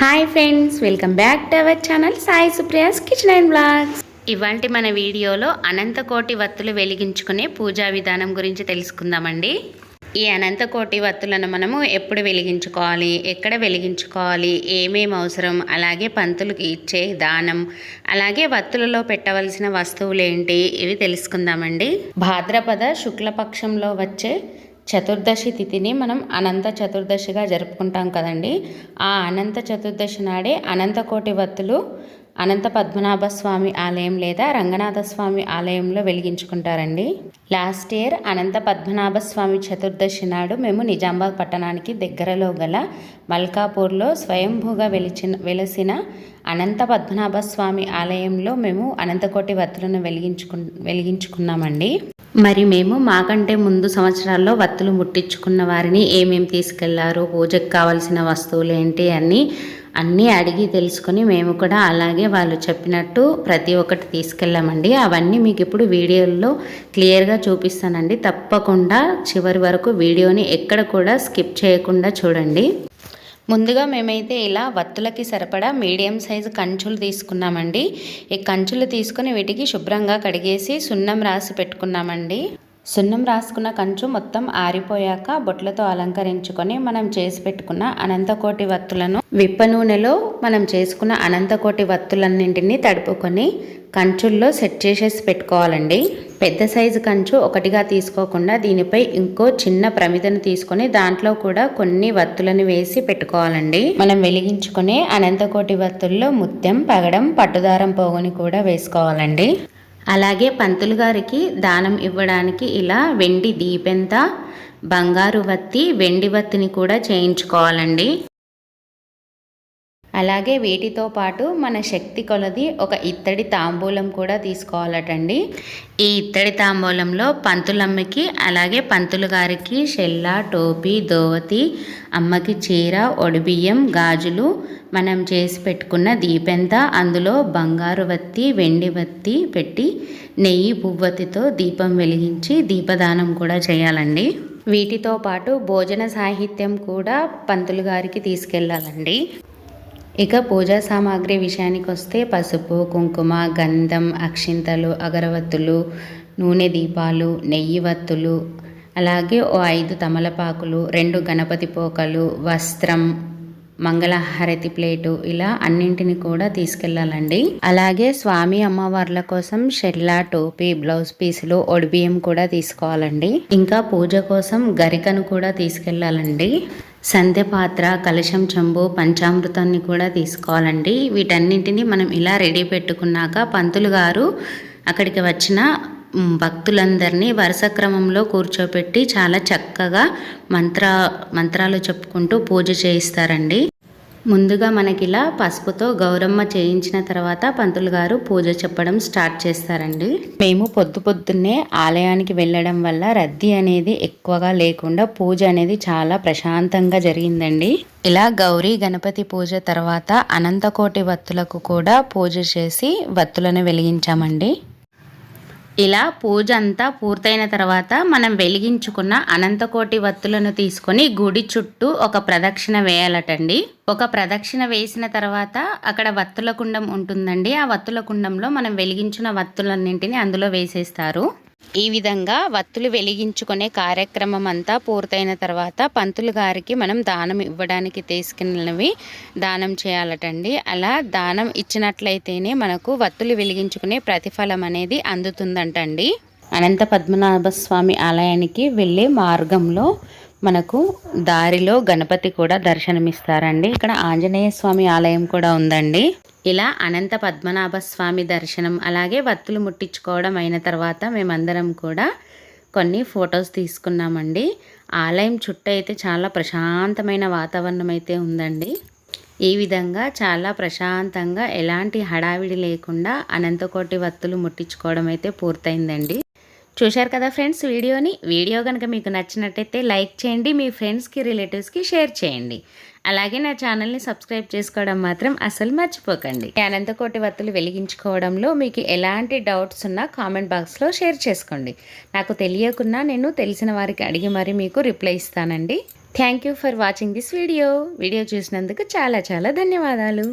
Hi friends welcome back to our channel Sai Supriya's kitchen and blogs. ఇవాంటి మన వీడియోలో అనంతకోటి వత్తులు వెలిగించుకునే పూజా విధానం గురించి తెలుసుకుందామండి. ఈ అనంతకోటి వత్తులను మనము ఎప్పుడు వెలిగించుకోవాలి ఎక్కడ వెలిగించుకోవాలి ఏమేమి అవసరం అలాగే పంతులకి ఇచ్చే దానం అలాగే వత్తులలో పెట్టవలసిన వస్తువులు ఏంటి ఇవి తెలుసుకుందామండి. భాద్రపద శుక్లపక్షంలో వచ్చే చతుర్దశి తిథిని మనం అనంత చతుర్దశిగా జరుపుకుంటాం కదండి. ఆ అనంత చతుర్దశి నాడే అనంతకోటి వత్తులు అనంత పద్మనాభ స్వామి ఆలయం లేదా రంగనాథ స్వామి ఆలయంలో వెలిగించుకుంటారండి. లాస్ట్ ఇయర్ అనంత పద్మనాభ స్వామి చతుర్దశి నాడు మేము నిజామాబాద్ పట్టణానికి దగ్గరలో గల మల్కాపూర్లో స్వయంభూగా వెలిచిన వెలసిన అనంత పద్మనాభ స్వామి ఆలయంలో మేము అనంతకోటి వత్తులను వెలిగించుకు వెలిగించుకున్నామండి. మరి మేము మాకంటే ముందు సంవత్సరాల్లో వత్తులు ముట్టించుకున్న వారిని ఏమేమి తీసుకెళ్ళారు పూజకు కావాల్సిన వస్తువులు ఏంటి అన్నీ అన్నీ అడిగి తెలుసుకొని మేము కూడా అలాగే వాళ్ళు చెప్పినట్టు ప్రతి ఒక్కటి తీసుకెళ్ళామండి. అవన్నీ మీకు ఇప్పుడు వీడియోల్లో క్లియర్గా చూపిస్తానండి. తప్పకుండా చివరి వరకు వీడియోని ఎక్కడ కూడా స్కిప్ చేయకుండా చూడండి. ముందుగా మేమైతే ఇలా వత్తులకి సరిపడా మీడియం సైజు కంచులు తీసుకున్నామండి. ఈ కంచులు తీసుకొని వీటికి శుభ్రంగా కడిగేసి సున్నం రాసి పెట్టుకున్నామండి. సున్నం రాసుకున్న కంచు మొత్తం ఆరిపోయాక బొట్లతో అలంకరించుకొని మనం చేసి పెట్టుకున్న అనంతకోటి వత్తులను విప్ప నూనెలో మనం చేసుకున్న అనంతకోటి వత్తులన్నింటినీ తడుపుకొని కంచుల్లో సెట్ చేసేసి పెట్టుకోవాలండి. పెద్ద సైజు కంచు ఒకటిగా తీసుకోకుండా దీనిపై ఇంకో చిన్న ప్రమిదను తీసుకొని దాంట్లో కూడా కొన్ని వత్తులను వేసి పెట్టుకోవాలండి. మనం వెలిగించుకునే అనంతకోటి వత్తుల్లో ముత్యం పగడం పట్టుదారం పోగుని కూడా వేసుకోవాలండి. అలాగే పంతులు గారికి దానం ఇవ్వడానికి ఇలా వెండి దీపెంత బంగారు వత్తి వెండి వత్తిని కూడా చేయించుకోవాలండి. అలాగే వీటితో పాటు మన శక్తి కొలది ఒక ఇత్తడి తాంబూలం కూడా తీసుకోవాలటండి. ఈ ఇత్తడి తాంబూలంలో పంతులమ్మకి అలాగే పంతులు గారికి షెల్ల టోపీ దోవతి అమ్మకి చీర ఒడిబియ్యం గాజులు మనం చేసి పెట్టుకున్న దీపెంత అందులో బంగారు వత్తి వెండి వత్తి పెట్టి నెయ్యి పువ్వతితో దీపం వెలిగించి దీపదానం కూడా చేయాలండి. వీటితో పాటు భోజన సాహిత్యం కూడా పంతులు గారికి తీసుకెళ్ళాలండి ఇక పూజా సామాగ్రి విషయానికి వస్తే పసుపు కుంకుమ గంధం అక్షింతలు అగరవత్తులు నూనె దీపాలు నెయ్యి వత్తులు అలాగే ఓ ఐదు తమలపాకులు రెండు గణపతి పోకలు వస్త్రం మంగళహారతి ప్లేటు ఇలా అన్నింటిని కూడా తీసుకెళ్ళాలండి అలాగే స్వామి అమ్మవార్ల కోసం షెల్లా టోపీ బ్లౌజ్ పీసులు ఒడిబియ్యం కూడా తీసుకోవాలండి. ఇంకా పూజ కోసం గరికను కూడా తీసుకెళ్ళాలండి సంధ్య పాత్ర కలశం చెంబు పంచామృతాన్ని కూడా తీసుకోవాలండి. వీటన్నింటినీ మనం ఇలా రెడీ పెట్టుకున్నాక పంతులు గారు అక్కడికి వచ్చిన భక్తులందరినీ వరుస క్రమంలో కూర్చోపెట్టి చాలా చక్కగా మంత్ర మంత్రాలు చెప్పుకుంటూ పూజ చేయిస్తారండి. ముందుగా మనకి ఇలా పసుపుతో గౌరమ్మ చేయించిన తర్వాత పంతులు గారు పూజ చెప్పడం స్టార్ట్ చేస్తారండి. మేము పొద్దు పొద్దున్నే ఆలయానికి వెళ్ళడం వల్ల రద్దీ అనేది ఎక్కువగా లేకుండా పూజ అనేది చాలా ప్రశాంతంగా జరిగిందండి. ఇలా గౌరీ గణపతి పూజ తర్వాత అనంతకోటి వత్తులకు కూడా పూజ చేసి వత్తులను వెలిగించామండి. ఇలా పూజ అంతా పూర్తయిన తర్వాత మనం వెలిగించుకున్న అనంతకోటి వత్తులను తీసుకొని గుడి చుట్టూ ఒక ప్రదక్షిణ వేయాలటండి. ఒక ప్రదక్షిణ వేసిన తర్వాత అక్కడ వత్తుల కుండం ఉంటుందండి. ఆ వత్తుల కుండంలో మనం వెలిగించిన వత్తులన్నింటినీ అందులో వేసేస్తారు. ఈ విధంగా వత్తులు వెలిగించుకునే కార్యక్రమం అంతా పూర్తయిన తర్వాత పంతులు గారికి మనం దానం ఇవ్వడానికి తీసుకెళ్ళినవి దానం చేయాలటండి. అలా దానం ఇచ్చినట్లయితేనే మనకు వత్తులు వెలిగించుకునే ప్రతిఫలం అనేది అందుతుందంటండి. అనంత పద్మనాభ స్వామి ఆలయానికి వెళ్ళే మార్గంలో మనకు దారిలో గణపతి కూడా దర్శనమిస్తారండి. ఇక్కడ ఆంజనేయ స్వామి ఆలయం కూడా ఉందండి. ఇలా అనంత పద్మనాభ స్వామి దర్శనం అలాగే వత్తులు ముట్టించుకోవడం అయిన తర్వాత మేమందరం కూడా కొన్ని ఫొటోస్ తీసుకున్నామండి. ఆలయం చుట్టూ అయితే చాలా ప్రశాంతమైన వాతావరణం అయితే ఉందండి. ఈ విధంగా చాలా ప్రశాంతంగా ఎలాంటి హడావిడి లేకుండా అనంతకోటి వత్తులు ముట్టించుకోవడం అయితే పూర్తయిందండి. చూశారు కదా ఫ్రెండ్స్ వీడియోని? వీడియో కనుక మీకు నచ్చినట్టయితే లైక్ చేయండి మీ ఫ్రెండ్స్కి రిలేటివ్స్కి షేర్ చేయండి. అలాగే నా ఛానల్ని సబ్స్క్రైబ్ చేసుకోవడం మాత్రం అసలు మర్చిపోకండి. అనంతకోటి వత్తులు వెలిగించుకోవడంలో మీకు ఎలాంటి డౌట్స్ ఉన్నా కామెంట్ బాక్స్లో షేర్ చేసుకోండి. నాకు తెలియకున్నా నేను తెలిసిన వారికి అడిగి మరీ మీకు రిప్లై ఇస్తానండి. Thank you for watching this video. Video చూసినందుకు చాలా చాలా ధన్యవాదాలు.